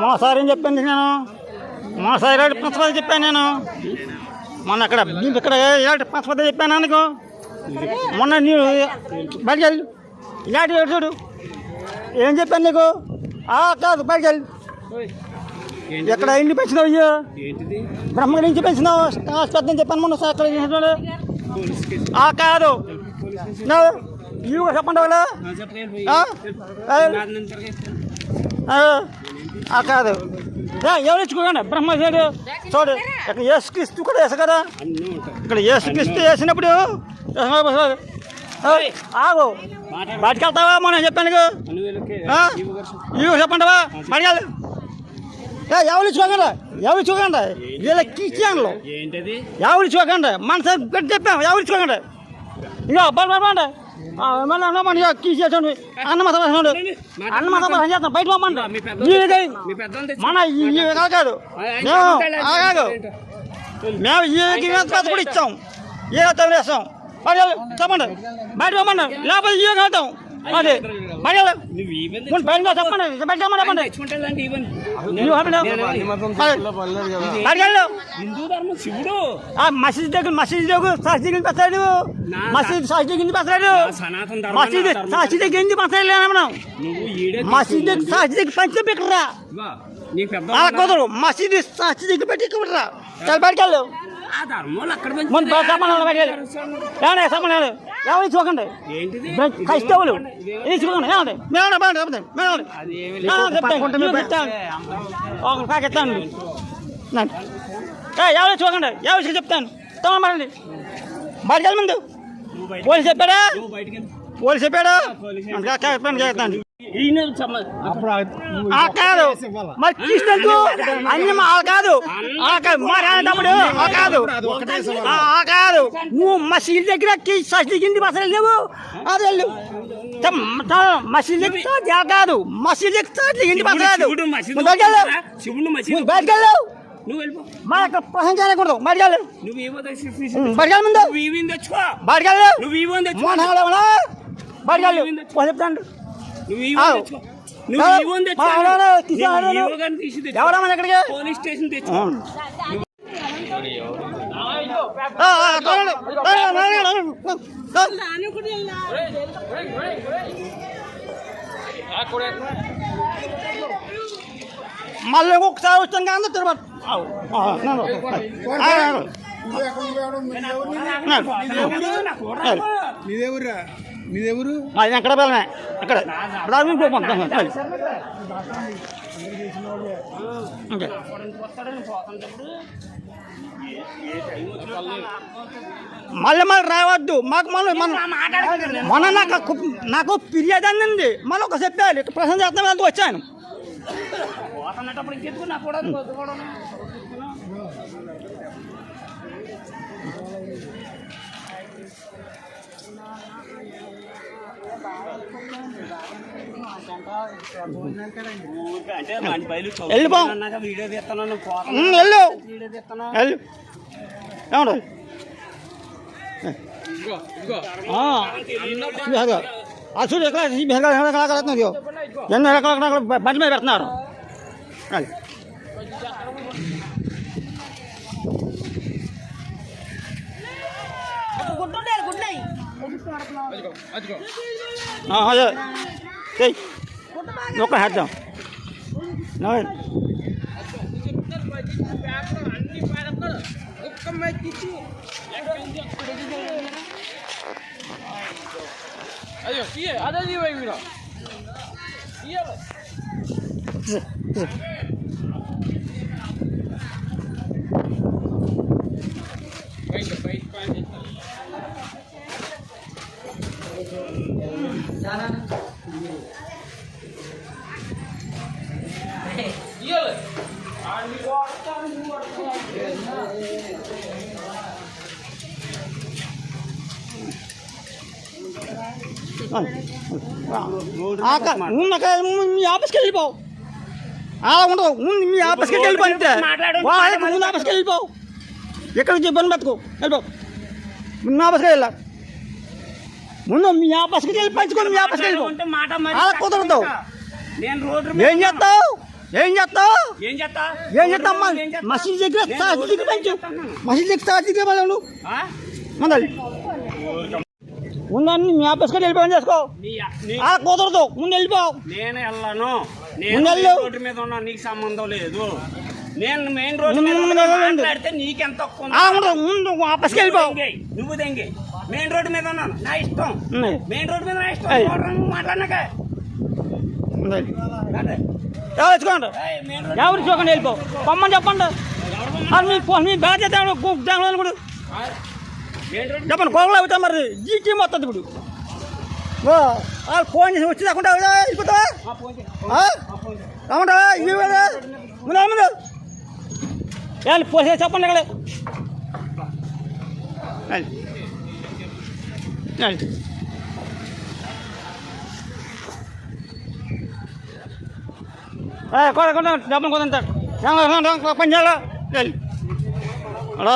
మా సార్ ఏం చెప్పాను నేను? మా సార్ ఇలాంటి ప్రిన్సిపల్ చెప్పాను నేను. మొన్న అక్కడ ఇక్కడ ఇలాంటి ప్రిన్సిపల్ చెప్పాను అనుకో మొన్న నీవు బయటికి వెళ్ళు ఇలాంటి చూడు. ఏం చెప్పాను నీకు? కాదు బయటికి వెళ్ళు ఎక్కడ ఇంటి పెంచినావు ఇయ్యో ఏంటిది? బ్రహ్మ నుంచి పెంచినావు? హాస్పిటల్ చెప్పాను మొన్న సార్ అక్కడ చేసినాడు. ఆ కాదు. ఇవి కూడా చెప్పండి వాళ్ళు ఆ? కాదు. ఎవరు ఇచ్చుకోకండి? బ్రహ్మచారి చూడు ఇక్కడ యేసుక్రీస్తు కూడా వేసు కదా? ఇక్కడ యేసుక్రీస్తు వేసినప్పుడు ఆగు. బయటికి వెళ్తావా? మనం చెప్పాను? ఇవి చెప్పండివా ఏ ఎవరు ఇచ్చుకోకండి ఎవరు వీళ్ళకి ఇచ్చేయండి ఏంటది ఎవరు ఇచ్చుకోకండి మన సార్ పెట్టి చెప్పాం ఎవరు ఇచ్చుకోకండి ఇక బల్ బండి మన తీసేసండి అన్న మతం వేసుకోండి అన్న మతం వేసం చేస్తాం బయట పంపండి మన కాదు మేము కాదు మేము ఈ కూడా ఇచ్చాం ఏ వేస్తాం చెప్పండి బయట పంపండి లేకపోతే ఏ కలుగుతాం అది. శివుడు? ఆ మసీద్ దగ్గర మసీద్ దగ్గర సాక్షి దగ్గర పెడతాడు నా మసీద్ సాక్షి దగ్గర పెడతాడు సనాతన ధర్మం మసీద్. సాక్షి దగ్గర ఎందుకు పెడతాడు మనం. మసీద్ దగ్గర సాక్షి దగ్గర పంచి పెట్టరా ఇదిగో, నీ పెద్ద అలా కుదరు మసీద్ సాక్షి దగ్గర పెట్టి పెట్టరా చాలా బయటకు వెళ్ళు. ఆ ధర్మంలో అక్కడ ముందు బయట సమానం బయటకు ఏమన్నా సమానం ఎవరు ఏంటిది? కష్టవులు ఇచ్చుకోకండి ఏమండి? మేమండి బాగుంది చెప్తాను మేమండి చెప్తాను. ఒక ప్యాకెట్ ఎవరు ఎవరు చెప్తాను. తమ్మండి బయటకు వెళ్ళి ముందు పోలీసు చెప్పాడా. పోలీసు చెప్పాడు? చెప్పండి. కాదు. మరి మా ఆ కాదు. మరి అనేటప్పుడు ఆ కాదు. ఆ ఆ కాదు. నువ్వు మసీద్ దగ్గర కింది బసలు లేవు. అది వెళ్ళు. మసీద్ దగ్గర కాదు. మసీద్ దగ్గర సాక్షి కింది బస కాదు. శివుడు మసీదు. నువ్వు బయటికి వెళ్ళు. శివుడు మసీదు. నువ్వు బయటికి వెళ్ళు. నువ్వు వెళ్ళిపో. మా యొక్క ప్రశ్న చేయకూడదు. బయటికి వెళ్ళు. నువ్వు ఏవో తెచ్చి బయటికి వెళ్ళు ముందు. నువ్వు ఈవెన్ తెచ్చుకో. బయటికి వెళ్ళు. నువ్వు ఈవెన్ తెచ్చుకో. మోహన్ హేళవనా? బయటికి వెళ్ళు. పోయి చెప్తాను. ఎవరమ్మా ఎక్కడికి పోలీస్ స్టేషన్ తెచ్చుకో ఆ, ఆ, చూడండి. ఆ, ఆ, ఆ, ఆ, ఆ. మళ్ళీ ఒకసారి వచ్చాను కానీ తిరుపతి ఆవు. మీదెవరు? అది ఎక్కడ వెళ్ళమే అక్కడ మళ్ళీ మళ్ళీ రావద్దు. మాకు మళ్ళీ మన మొన్న నాకు నాకు ఫిర్యాదు అందింది. మళ్ళీ ఒక చెప్పాలి ప్రశ్న చేస్తాం వెళ్తూ వచ్చాను. వెళ్ళిపో. వీడియో తీస్తున్నాను వెళ్ళు వీడియో తీస్తున్నా వెళ్ళు ఏమండి అసలు ఎక్కడ ఎక్కడ ఎన్నో ఎక్కడ బండి మీద పెడుతున్నారు అది. ఆ, అదే చెయ్యి ఒక హద్దాం ముందు మీ ఆఫీస్కి వెళ్ళిపోవు అలా ఉండదు ముందు మీ ఆఫీస్కి వెళ్ళిపోతే వాళ్ళకి ముందు ఆఫీస్కి వెళ్ళిపోవు ఎక్కడ నుంచి ఇబ్బంది పెట్టుకో వెళ్ళిపో మీ ఆఫీస్కి వెళ్ళా ముందు మీ ఆఫీస్కి వెళ్ళి పంచుకొని మీ ఆఫీస్కి వెళ్ళిపో ఉంటే మాట మరి అలా కుదరదు. నేను రోడ్డు మీద ఏం చేస్తావు ఏం చేస్తావు ఏం చేస్తా? ఏం చేస్తావు ఏం చేస్తా? మసీద్ దగ్గర తాజీ దగ్గర పంచు. మసీద్ దగ్గర తాజీ దగ్గర వాళ్ళు ఆ? ముందు ముందు మీ ఆఫీస్కి వెళ్ళి పని చేసుకో. అలా కుదరదు. ముందు వెళ్ళిపో. నేను వెళ్ళను. నేను రోడ్డు మీద ఉన్నా నీకు సంబంధం లేదు. నేను మెయిన్ రోడ్డు మీద. మాట్లాడితే నీకెంత ముందు ఆఫీస్కి వెళ్ళిపో. నువ్వు దెంగే. మెయిన్ రోడ్డు మీద ఉన్నాను. నా ఇష్టం. మెయిన్ రోడ్డు మీద నా ఇష్టం. మాట్లాడినాక. ముందు వెళ్ళి. రండి. ఎవరు తెచ్చుకోండి ఏయ్, మెయిన్ రోడ్డు ఎవరు చూడండి వెళ్ళిపో పొమ్మని చెప్పండి అది మీ ఫోన్ మీ బాధ్యత కూడా ఆ, మెయిన్ రోడ్డు చెప్పండి కోపలు అవుతా మరి జీటీ మొత్తం ఇప్పుడు ఓ, వాళ్ళు ఫోన్ చేసి వచ్చి రాకుండా వెళ్ళిపోతావా ఆ, ఫోన్ చేయి. ఆ? రామంటావా ఇవి కదా ముందు ముందు ఏళ్ళు పోసే చెప్పండి ఇక్కడ రండి. ఏ, కొడ కొడ డబ్బులు కొదంటాడు పని చేయాలా వెళ్ళి హలో